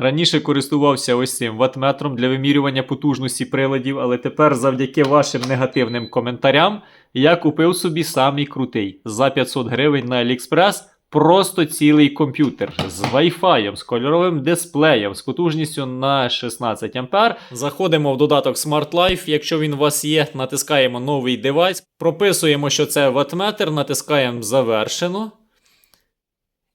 Раніше користувався ось цим ватметром для вимірювання потужності приладів, але тепер завдяки вашим негативним коментарям я купив собі самий крутий за 500 гривень на AliExpress. Просто цілий комп'ютер з Wi-Fi, з кольоровим дисплеєм, з потужністю на 16 А. Заходимо в додаток Smart Life. Якщо він у вас є, натискаємо новий девайс, прописуємо, що це ватметр, натискаємо завершено.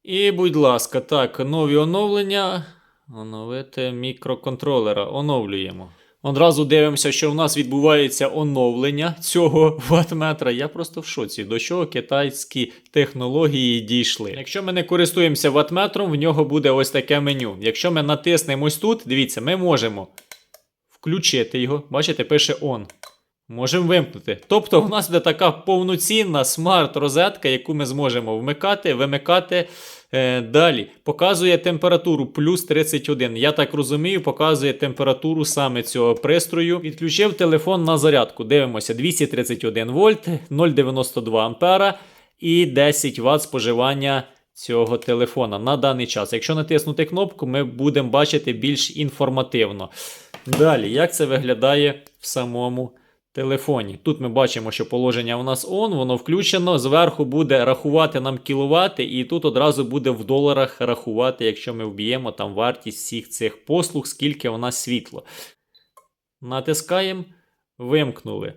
І, будь ласка, так, нові оновлення. Оновити мікроконтролера. Оновлюємо. Одразу дивимося, що в нас відбувається оновлення цього ватметра. Я просто в шоці, до чого китайські технології дійшли. Якщо ми не користуємося ватметром, в нього буде ось таке меню. Якщо ми натиснемо ось тут, дивіться, ми можемо включити його. Бачите, пише on. Можемо вимкнути. Тобто, у нас буде така повноцінна смарт-розетка, яку ми зможемо вмикати, вимикати. Е, далі показує температуру плюс 31. Я так розумію, показує температуру саме цього пристрою. Відключив телефон на зарядку. Дивимося: 231 вольт, 0,92 ампера і 10 Вт споживання цього телефона на даний час. Якщо натиснути кнопку, ми будемо бачити більш інформативно. Далі, як це виглядає в самому телефоні. Тут ми бачимо, що положення у нас on, воно включено. Зверху буде рахувати нам кіловати, і тут одразу буде в доларах рахувати, якщо ми вб'ємо там вартість всіх цих послуг, скільки у нас світло. Натискаємо, вимкнули.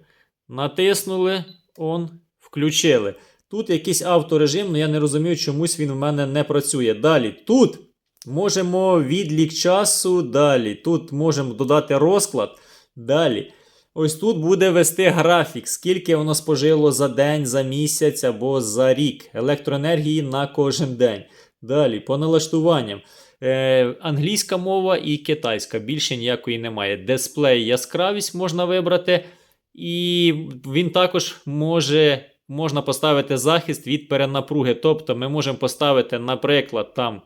Натиснули on, включили. Тут якийсь авторежим, але я не розумію, чомусь він в мене не працює. Далі тут можемо відлік часу. Далі. Тут можемо додати розклад. Далі. Ось тут буде вести графік, скільки воно спожило за день, за місяць або за рік електроенергії на кожен день. Далі, по налаштуванням. Е, англійська мова і китайська. Більше ніякої немає. Дисплей, яскравість можна вибрати. І він також може, можна поставити захист від перенапруги. Тобто ми можемо поставити, наприклад, там.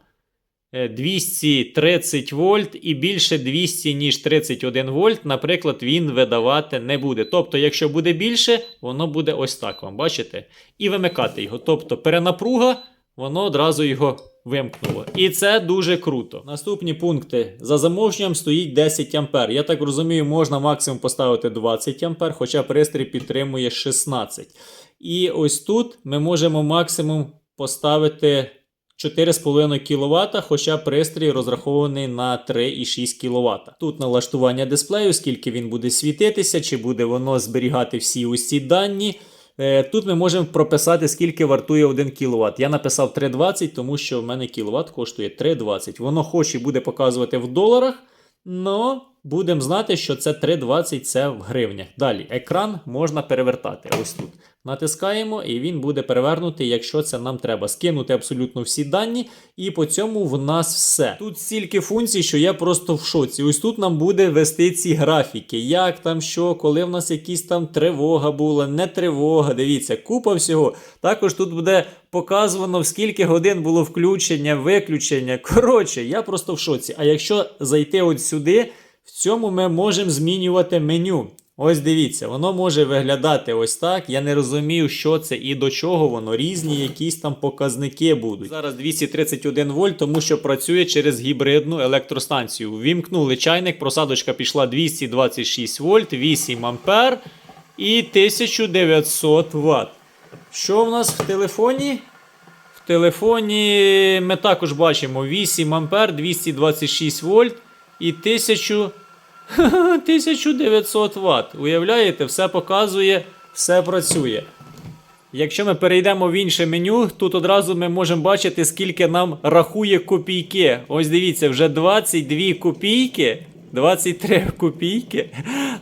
Е, 230 вольт і більше 200, ніж 31 вольт, наприклад, він видавати не буде. Тобто, якщо буде більше, воно буде ось так вам, бачите? І вимикати його. Тобто перенапруга, воно одразу його вимкнуло. І це дуже круто. Наступні пункти. За замовченням стоїть 10 А. Я так розумію, можна максимум поставити 20 А, хоча пристрій підтримує 16. І ось тут ми можемо максимум поставити 4,5 кВт, хоча пристрій розрахований на 3,6 кВт. Тут налаштування дисплею, скільки він буде світитися, чи буде воно зберігати всі усі дані. Е, Тут ми можемо прописати, скільки вартує 1 кВт. Я написав 3,20, тому що в мене кВт коштує 3,20. Воно хоч і буде показувати в доларах, але будемо знати, що це 3,20 це в гривнях. Далі, екран можна перевертати. Ось тут. Натискаємо, і він буде перевернутий, якщо це нам треба. Скинути абсолютно всі дані, і по цьому в нас все. Тут стільки функцій, що я просто в шоці. Ось тут нам буде вести ці графіки. Як там, що, коли в нас якісь там тривога була, не тривога. Дивіться, купа всього. Також тут буде показано, в скільки годин було включення, виключення. Коротше, я просто в шоці. А якщо зайти от сюди, в цьому ми можемо змінювати меню. Ось дивіться, воно може виглядати ось так. Я не розумію, що це і до чого воно. Різні якісь там показники будуть. Зараз 231 вольт, тому що працює через гібридну електростанцію. Ввімкнули чайник, просадочка пішла 226 вольт, 8 ампер і 1900 Вт. Що в нас в телефоні? В телефоні ми також бачимо 8 ампер, 226 вольт і 1000 1900 Вт. Уявляєте, все показує, все працює. Якщо ми перейдемо в інше меню, тут одразу ми можемо бачити, скільки нам рахує копійки. Ось дивіться, вже 22 копійки, 23 копійки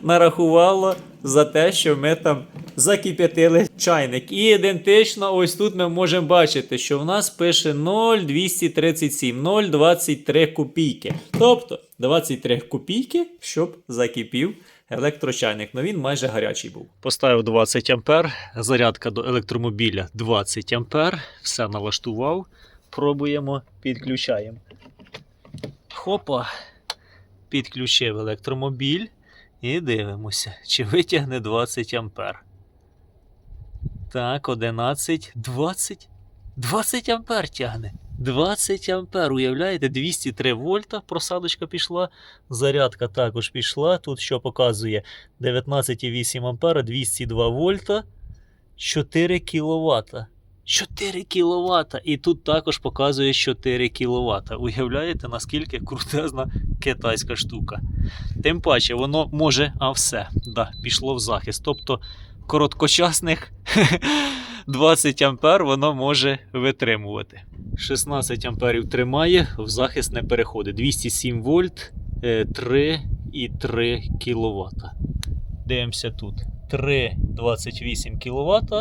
нарахувало за те, що ми там закип'ятили чайник. І ідентично, ось тут ми можемо бачити, що в нас пише 0,237, 0,23 копійки. Тобто 23 копійки, щоб закипів електрочайник. Ну він майже гарячий був. Поставив 20 ампер, зарядка до електромобіля 20 ампер. Все налаштував. Пробуємо, підключаємо. Хопа. Підключив електромобіль і дивимося, чи витягне 20 ампер. Так, 11, 20. 20 ампер тягне. 20 ампер, уявляєте, 203 вольта просадочка пішла, зарядка також пішла. Тут що показує 19,8 ампера, 202 вольта, 4 кВт. 4 кВт. І тут також показує 4 кВт. Уявляєте, наскільки крутезна китайська штука. Тим паче, воно може, а все, да, пішло в захист. Тобто короткочасних 20 ампер воно може витримувати. 16 амперів тримає, в захист не переходить. 207 вольт, е, 3,3 кВт. Дивимося тут. 3,28 кВт,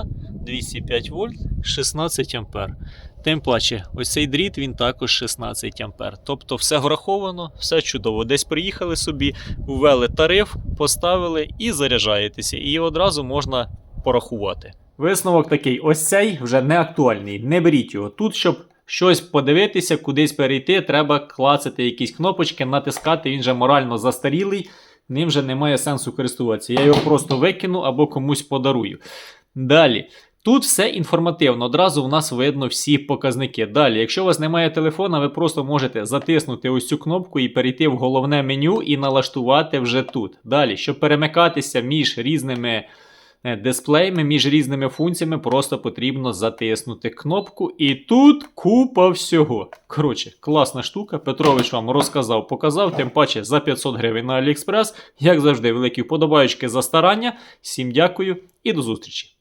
205 вольт, 16 ампер. Тим паче, ось цей дріт він також 16 ампер. Тобто все враховано, все чудово. Десь приїхали собі, ввели тариф, поставили і заряджаєтеся. І одразу можна порахувати. Висновок такий: ось цей вже не актуальний. Не беріть його. Тут, щоб щось подивитися, кудись перейти, треба клацати якісь кнопочки, натискати. Він вже морально застарілий, ним вже немає сенсу користуватися. Я його просто викину або комусь подарую. Далі. Тут все інформативно, одразу в нас видно всі показники. Далі, якщо у вас немає телефона, ви просто можете затиснути ось цю кнопку і перейти в головне меню і налаштувати вже тут. Далі, щоб перемикатися між різними е, дисплеями, між різними функціями, просто потрібно затиснути кнопку. І тут купа всього. Коротше, класна штука. Петрович вам розказав, показав, тим паче за 500 гривень на AliExpress. Як завжди, великі вподобаючки за старання. Всім дякую і до зустрічі!